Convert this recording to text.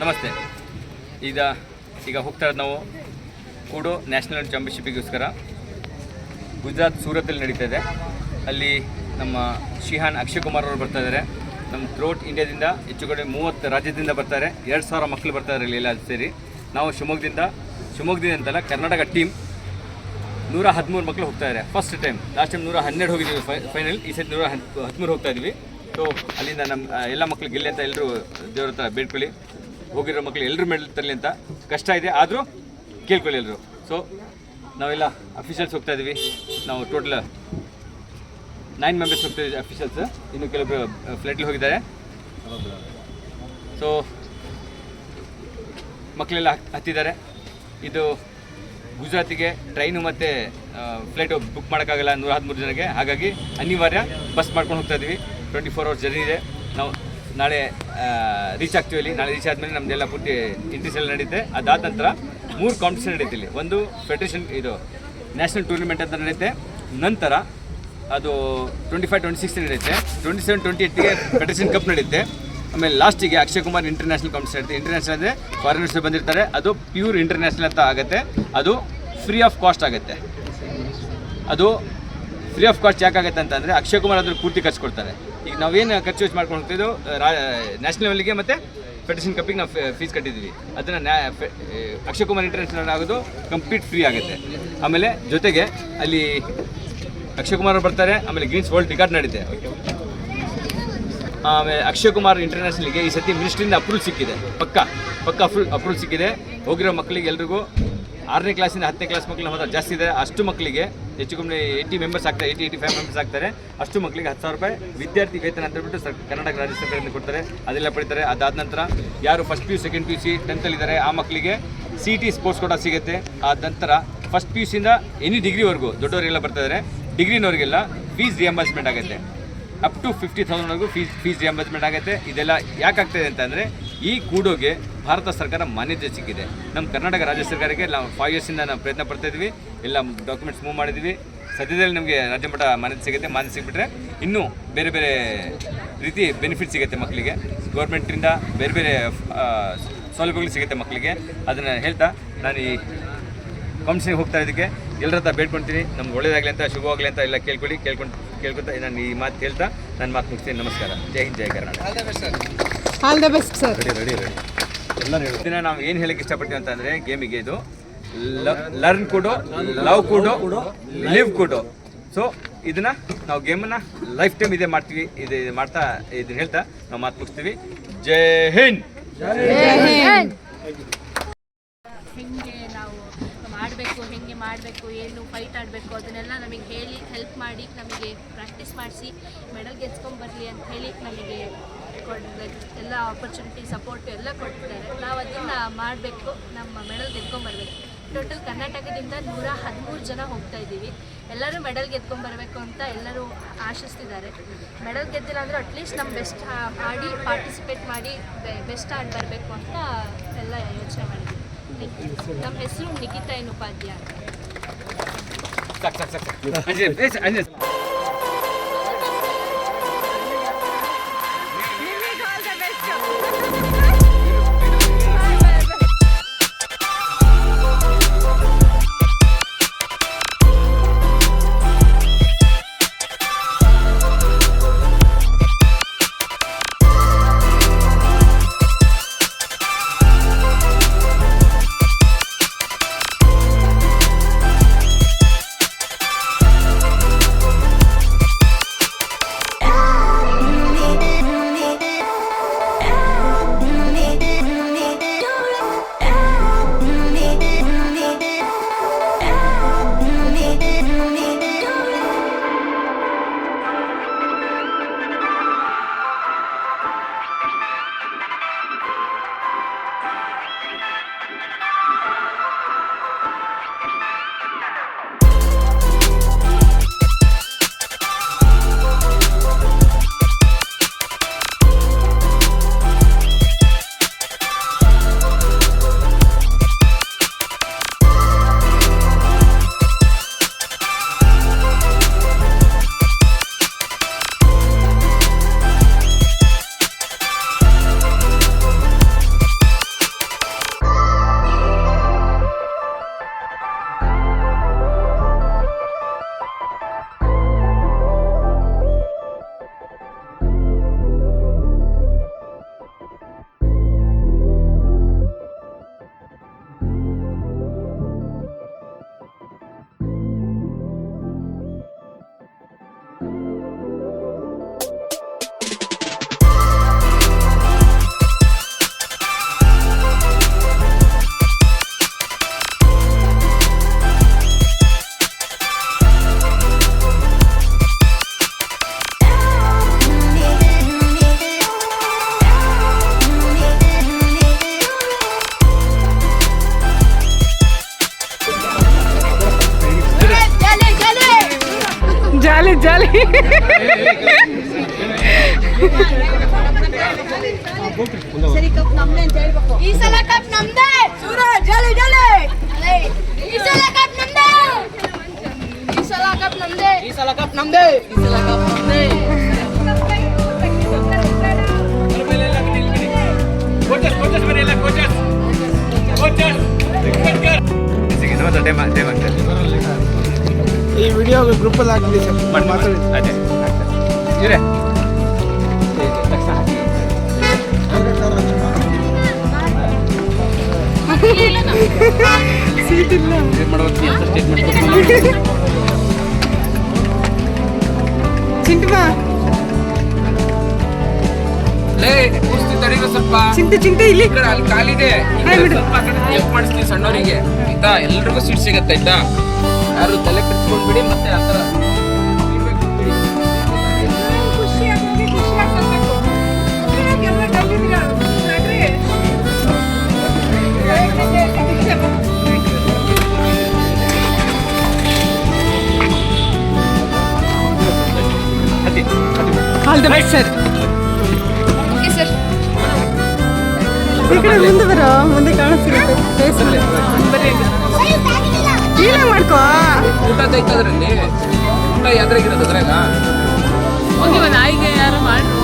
ನಮಸ್ತೆ. ಈಗ ಈಗ ಹೋಗ್ತಾ ಇರೋದು ನಾವು ಕೂಡೋ ನ್ಯಾಷನಲ್ ಚಾಂಪಿಯನ್ಶಿಪ್ಪಿಗೋಸ್ಕರ ಗುಜರಾತ್ ಸೂರತ್ತಲ್ಲಿ ನಡೀತಾ ಇದೆ. ಅಲ್ಲಿ ನಮ್ಮ ಶಿಹಾನ್ ಅಕ್ಷಯ್ ಕುಮಾರ್ ಅವರು ಬರ್ತಾ ಇದ್ದಾರೆ. ನಮ್ಮ ಥ್ರೋಟ್ ಇಂಡಿಯಾದಿಂದ ಹೆಚ್ಚು ಕಡೆ ಮೂವತ್ತು ರಾಜ್ಯದಿಂದ ಬರ್ತಾರೆ. ಎರಡು ಸಾವಿರ ಮಕ್ಕಳು ಬರ್ತಾ ಇದ್ದಾರೆ ಇಲ್ಲಿ ಎಲ್ಲ ಸೇರಿ. ನಾವು ಶಿವಮೊಗ್ಗದಿಂದ ಶಿವಮೊಗ್ಗದಿಂದ ಅಂತಲ್ಲ ಕರ್ನಾಟಕ ಟೀಮ್ ನೂರ ಹದಿಮೂರು ಮಕ್ಕಳು ಹೋಗ್ತಾ ಇದ್ದಾರೆ. ಫಸ್ಟ್ ಟೈಮ್ ಲಾಸ್ಟ್ ಟೈಮ್ ನೂರ ಹನ್ನೆರಡು ಹೋಗಿದ್ದೀವಿ ಫೈನಲ್ ಈ ಸತಿ ನೂರ ಹದಿಮೂರು ಹೋಗ್ತಾ ಇದ್ದೀವಿ. ಸೊ ಅಲ್ಲಿಂದ ನಮ್ಮ, ಎಲ್ಲ ಮಕ್ಕಳು ಗೆಲ್ಲಿ ಅಂತ ಎಲ್ಲರೂ ದೇವ್ರ ಹತ್ರ ಬೇಡ್ಕೊಳ್ಳಿ. ಹೋಗಿರೋ ಮಕ್ಕಳು ಎಲ್ಲರೂ ಮೆಡಲ್ ತರಲಿ ಅಂತ ಕಷ್ಟ ಇದೆ. ಆದರೂ ಕೇಳ್ಕೊಳ್ಳಿ ಎಲ್ಲರೂ ಸೊ ನಾವೆಲ್ಲ ಅಫಿಷಿಯಲ್ಸ್ ಹೋಗ್ತಾ ಇದ್ದೀವಿ ನಾವು ಟೋಟಲ್ ನೈನ್ ಮೆಂಬರ್ಸ್ ಹೋಗ್ತಾ ಇದ್ದೀವಿ ಅಫಿಷಿಯಲ್ಸ್ ಇನ್ನು ಕೆಲವೊಬ್ಬರು ಫ್ಲೈಟಲ್ಲಿ ಹೋಗಿದ್ದಾರೆ. ಸೊ ಮಕ್ಕಳೆಲ್ಲ ಹತ್- ಹತ್ತಿದ್ದಾರೆ. ಇದು ಗುಜರಾತಿಗೆ ಟ್ರೈನು ಮತ್ತು ಫ್ಲೈಟು ಬುಕ್ ಮಾಡೋಕ್ಕಾಗಲ್ಲ ನೂರ ಹದಿಮೂರು ಜನಕ್ಕೆ. ಹಾಗಾಗಿ ಅನಿವಾರ್ಯ ಬಸ್ ಮಾಡ್ಕೊಂಡು ಹೋಗ್ತಾ ಇದ್ದೀವಿ ಟ್ವೆಂಟಿ ಫೋರ್ ಅವರ್ಸ್ ಜರ್ನಿ ಇದೆ. ನಾವು ನಾಳೆ ರೀಚ್ ಆಗ್ತೀವಿ ಇಲ್ಲಿ ನಾಳೆ ರೀಚ್ ಆದಮೇಲೆ ನಮ್ಮದೆಲ್ಲ ಪೂರ್ತಿ ಇಂಟ್ರೀಸ್ ಎಲ್ಲ ನಡೆಯುತ್ತೆ ಅದಾದ ನಂತರ ಮೂರು ಕಾಂಪಿಟೇಷನ್ ನಡೆಯುತ್ತೆ ಇಲ್ಲಿ. ಒಂದು ಫೆಡರೇಷನ್ ಇದು ನ್ಯಾಷನಲ್ ಟೂರ್ನಿಮೆಂಟ್ ಅಂತ ನಡೆಯುತ್ತೆ ನಂತರ ಅದು ಟ್ವೆಂಟಿ ಫೈವ್ ಟ್ವೆಂಟಿ ಸಿಕ್ಸ್ ನಡೆಯುತ್ತೆ ಟ್ವೆಂಟಿ ಸೆವೆನ್ ಟ್ವೆಂಟಿ ಏಟ್ಗೆ ಫೆಡರೇಷನ್ ಕಪ್ ನಡೆಯುತ್ತೆ ಆಮೇಲೆ ಲಾಸ್ಟಿಗೆ ಅಕ್ಷಯ್ ಕುಮಾರ್ ಇಂಟರ್ನ್ಯಾಷನಲ್ ಕಾಂಪಿಟೇಷನ್ ಇರುತ್ತೆ ಇಂಟರ್ನ್ಯಾಷನಲ್ ಅಂದರೆ ಫಾರಿನರ್ಸ್ ಬಂದಿರ್ತಾರೆ. ಅದು ಪ್ಯೂರ್ ಇಂಟರ್ನ್ಯಾಷನಲ್ ಅಂತ ಆಗುತ್ತೆ. ಅದು ಫ್ರೀ ಆಫ್ ಕಾಸ್ಟ್ ಆಗುತ್ತೆ. ಅದು ಫ್ರೀ ಆಫ್ ಕಾಸ್ಟ್ ಯಾಕಾಗುತ್ತೆ ಅಂತಂದರೆ ಅಕ್ಷಯ್ ಕುಮಾರ್ ಅದ್ರ ಪೂರ್ತಿ ಖರ್ಚು ಕೊಡ್ತಾರೆ. ಈಗ ನಾವೇನು ಖರ್ಚು ವೆಚ್ಚ ಹೋಗ್ತಿದ್ದು ನ್ಯಾಷನಲ್ ಲೆವೆಲ್ಗೆ ಮತ್ತು ಫೆಡರೇಷನ್ ಕಪ್ಪಿಗೆ ನಾವು ಫೀಸ್ ಕಟ್ಟಿದ್ದೀವಿ. ಅದನ್ನು ಅಕ್ಷಯ್ ಕುಮಾರ್ ಇಂಟರ್ನ್ಯಾಷನಲ್ ಆಗೋದು ಕಂಪ್ಲೀಟ್ ಫ್ರೀ ಆಗುತ್ತೆ. ಆಮೇಲೆ ಜೊತೆಗೆ ಅಲ್ಲಿ ಅಕ್ಷಯ್ ಕುಮಾರ್ ಬರ್ತಾರೆ, ಆಮೇಲೆ ಗ್ರೀನ್ಸ್ ವರ್ಲ್ಡ್ ರಿಕಾರ್ಡ್ ನಡೀತೆ. ಆಮೇಲೆ ಅಕ್ಷಯ್ ಕುಮಾರ್ ಇಂಟರ್ನ್ಯಾಷನಲ್ಗೆ ಈ ಸತಿ ಮಿನಿಸ್ಟ್ರಿಂದ ಅಪ್ರೂವಲ್ ಸಿಕ್ಕಿದೆ. ಪಕ್ಕ ಪಕ್ಕ ಅಪ್ರೂವ್ ಅಪ್ರೂವಲ್ ಸಿಕ್ಕಿದೆ. ಹೋಗಿರೋ ಮಕ್ಕಳಿಗೆ ಎಲ್ರಿಗೂ ಆರನೇ ಕ್ಲಾಸಿಂದ ಹತ್ತನೇ ಕ್ಲಾಸ್ ಮಕ್ಕಳು ಮಾತ್ರ ಜಾಸ್ತಿ ಇದೆ. ಅಷ್ಟು ಮಕ್ಕಳಿಗೆ ಹೆಚ್ಚು ಕಮ್ಮಿ ಏಯ್ಟಿ ಮೆಂಬರ್ಸ್ ಆಗ್ತಾರೆ ಏಯ್ಟಿ ಏಯ್ಟಿ ಫೈವ್ ಮೆಂಬರ್ಸ್ ಆಗ್ತಾರೆ. ಅಷ್ಟು ಮಕ್ಕಳಿಗೆ ಹತ್ತು ಸಾವಿರ ರೂಪಾಯಿ ವಿದ್ಯಾರ್ಥಿ ವೇತನ ಅಂತ ಹೇಳ್ಬಿಟ್ಟು ಸರ್ ಕರ್ನಾಟಕ ರಾಜ್ಯ ಸರ್ಕಾರದಿಂದ ಕೊಡ್ತಾರೆ. ಅದೆಲ್ಲ ಪಡಿತಾರೆ. ಅದಾದ ನಂತರ ಯಾರು first P U second P U C ಟೆಂತಲ್ಲಿದ್ದಾರೆ ಆ ಮಕ್ಕಳಿಗೆ ಸಿ ಟಿ ಸ್ಪೋರ್ಟ್ಸ್ ಕೂಡ ಸಿಗುತ್ತೆ. ಆದ ನಂತರ ಫಸ್ಟ್ ಪಿ ಯು ಸಿಯಿಂದ ಎನಿ ಡಿಗ್ರಿವರೆಗೂ ದೊಡ್ಡವರಿಗೆಲ್ಲ ಬರ್ತಾ ಇದ್ದಾರೆ ಡಿಗ್ರಿನವರಿಗೆಲ್ಲ ಫೀಸ್ ರಿಯಂಬರ್ಸ್ಮೆಂಟ್ ಆಗುತ್ತೆ. ಅಪ್ ಟು ಫಿಫ್ಟಿ ತೌಸಂಡ್ವರೆಗೂ ಫೀಸ್ ಫೀಸ್ ರಿಯಂಬರ್ಸ್ಮೆಂಟ್ ಆಗುತ್ತೆ ಇದೆಲ್ಲ ಯಾಕಾಗ್ತದೆ ಅಂತಂದರೆ, ಈ ಕೂಡೋಗೆ ಭಾರತ ಸರ್ಕಾರ ಮಾನ್ಯತೆ ಸಿಕ್ಕಿದೆ. ನಮ್ಮ ಕರ್ನಾಟಕ ರಾಜ್ಯ ಸರ್ಕಾರಕ್ಕೆ ನಾವು ಫೈವ್ ಇಯರ್ಸಿಂದ ನಾವು ಪ್ರಯತ್ನ ಪಡ್ತಾ ಇದ್ವಿ. ಎಲ್ಲ ಡಾಕ್ಯುಮೆಂಟ್ಸ್ ಮೂವ್ ಮಾಡಿದ್ವಿ. ಸದ್ಯದಲ್ಲಿ ನಮಗೆ ರಾಜ್ಯ ಮಟ್ಟ ಮಾನ್ಯತೆ ಸಿಗುತ್ತೆ, ಮಾನ್ಯತೆ ಸಿಕ್ಬಿಟ್ರೆ ಇನ್ನೂ ಬೇರೆ ಬೇರೆ ರೀತಿ ಬೆನಿಫಿಟ್ ಸಿಗುತ್ತೆ ಮಕ್ಕಳಿಗೆ ಗೌರ್ಮೆಂಟಿಂದ ಬೇರೆ ಬೇರೆ ಸೌಲಭ್ಯಗಳು ಸಿಗುತ್ತೆ ಮಕ್ಕಳಿಗೆ ಅದನ್ನು ಹೇಳ್ತಾ ನಾನು ಈ ಕೌನ್ಸಿಲಿಂಗ್ ಹೋಗ್ತಾ ಇದಕ್ಕೆ ಎಲ್ಲರ ಹತ್ರ ಬೇಡ್ಕೊಳ್ತೀನಿ. ನಮ್ಗೆ ಒಳ್ಳೇದಾಗಲಿ ಅಂತ, ಶುಭವಾಗಲಿ ಅಂತ ಎಲ್ಲ ಕೇಳ್ಕೊಳ್ಳಿ, ಕೇಳ್ಕೊಂಡು ಕೇಳ್ಕೊತಾ ನಾನು ಈ ಮಾತು ಹೇಳ್ತಾ ನನ್ನ ಮಾತು ಮುಗಿಸ್ತೀನಿ. ನಮಸ್ಕಾರ. ಜೈ ಹಿಂದ್ ಜೈ Karnataka. All the best sir ready ready ready ದಿನ ನಾವು ಏನು ಹೇಳಕ್ಕೆ ಇಷ್ಟಪಡ್ತೀವಿ ಅಂತಂದರೆ ಗೇಮಿಗೆ ಇದು ಲರ್ನ್ ಕೊಡು ಲವ್ ಕೊಡು ಲಿವ್ ಕೊಡು. ಸೊ ಇದನ್ನ ನಾವು ಗೇಮನ್ನ ಲೈಫ್ ಟೈಮ್ ಇದೇ ಮಾಡ್ತೀವಿ. ಇದು ಇದು ಮಾಡ್ತಾ ಇದನ್ನ ಹೇಳ್ತಾ ನಾವು ಮಾತು ಮುಗಿಸ್ತೀವಿ. ಜೈ ಹಿಂದ್. ಹೆಂಗೆ ನಾವು ಮಾಡಬೇಕು, ಏನು ಫೈಟ್ ಆಡಬೇಕು ಅದನ್ನೆಲ್ಲ ನಮಗೆ ಹೇಳಿ ಹೆಲ್ಪ್ ಮಾಡಿ, ನಮಗೆ ಪ್ರಾಕ್ಟೀಸ್ ಮಾಡಿಸಿ ಮೆಡಲ್ ಗೆಲ್ಸ್ಕೊಂಬರಲಿ ಅಂತ ಹೇಳಿ ನಮಗೆ ಎಲ್ಲ ಆಪರ್ಚುನಿಟಿ ಸಪೋರ್ಟ್ ಎಲ್ಲ ಕೊಟ್ಟಿದ್ದಾರೆ ನಾವು ಅದನ್ನು ಮಾಡಬೇಕು, ನಮ್ಮ ಮೆಡಲ್ ಗೆದ್ಕೊಂಬರ್ಬೇಕು ಟೋಟಲ್ ಕರ್ನಾಟಕದಿಂದ ನೂರ ಹದಿಮೂರು ಜನ ಹೋಗ್ತಾ ಇದ್ದೀವಿ. ಎಲ್ಲರೂ ಮೆಡಲ್ ಗೆದ್ಕೊಂಬರ್ಬೇಕು ಅಂತ ಎಲ್ಲರೂ ಆಶಿಸ್ತಿದ್ದಾರೆ. ಮೆಡಲ್ ಗೆದ್ದಿಲ್ಲ ಅಂದರೆ ಅಟ್ಲೀಸ್ಟ್ ನಮ್ಮ ಬೆಸ್ಟ್ ಆಡಿ ಪಾರ್ಟಿಸಿಪೇಟ್ ಮಾಡಿ ಬೆಸ್ಟ್ ಆಡಿ ಬರಬೇಕು ಅಂತ ಎಲ್ಲ ಯೋಚನೆ ಮಾಡಿದ್ದೀವಿ. ನಮ್ಮ ಹೆಸರು ನಿಖಿತಾ ಏನು Upadhyaya Tak tak tak tak. Anne, neyse anne. jolly, jolly. Sarikap namne, jolly bako. Isalakap namne. Sura, jolly, jolly. Isalakap namne. Isalakap namne. Isalakap namne. Isalakap namne. Coaches, coaches, Mariela, coaches. Coaches. Sige, sama-sama, tema, tema. Video ಗ್ರೂಪಲ್ಲಿ ಹಾಕಿದೆ sir. ಮಾತಾಡಿ. ಅದೇ. ಇವ್ರೆ. ಚಿಂಟುಮಾ ಲೇ ಕುಸ್ತಿ ತಡೀರಿ ಸ್ವಲ್ಪ. ಚಿಂತೆ ಚಿಂತೆ ಇಲ್ಲಿ. ಈ ಕಡೆ ಅಲ್ಲಿ ಕಾಲಿದೆ. ಸ್ವಲ್ಪ ಆ ಕಡೆ ಹೆಲ್ಪ್ ಸಣ್ಣವರಿಗೆ. ಆಯ್ತಾ? ಎಲ್ರಿಗೂ ಸೀಟ್ ಸಿಗತ್ತೆ ಆಯ್ತಾ? ಯಾರು ತಲೆ ಕೆಡಿಸ್ಕೊಂಡ್ಬಿಡಿ ಮತ್ತೆ ಆ ಥರ ಇರ್ಬೇಕು ಬಿಡಿ. ಹತ್ತಿ ಹತ್ತಿ all the best sir okay sir ಈ ಕಡೆ ಮುಂದೆ ಬರೋ ಮುಂದೆ ಕಾಣಿಸ್ತಿರುತ್ತೆ. ಫೇಸ್ ಕ್ಲೀನಾಗಿ ಮಾಡ್ಕೋ ಊಟ ಐತೆ ಅದ್ರಲ್ಲಿ ಊಟ ಯಾವ್ದ್ರಾಗಿರೋದು ಅದ್ರಾಗ ಹೋಗಿ ನಾಯಿಗೆ ಯಾರು ಮಾಡ್ರು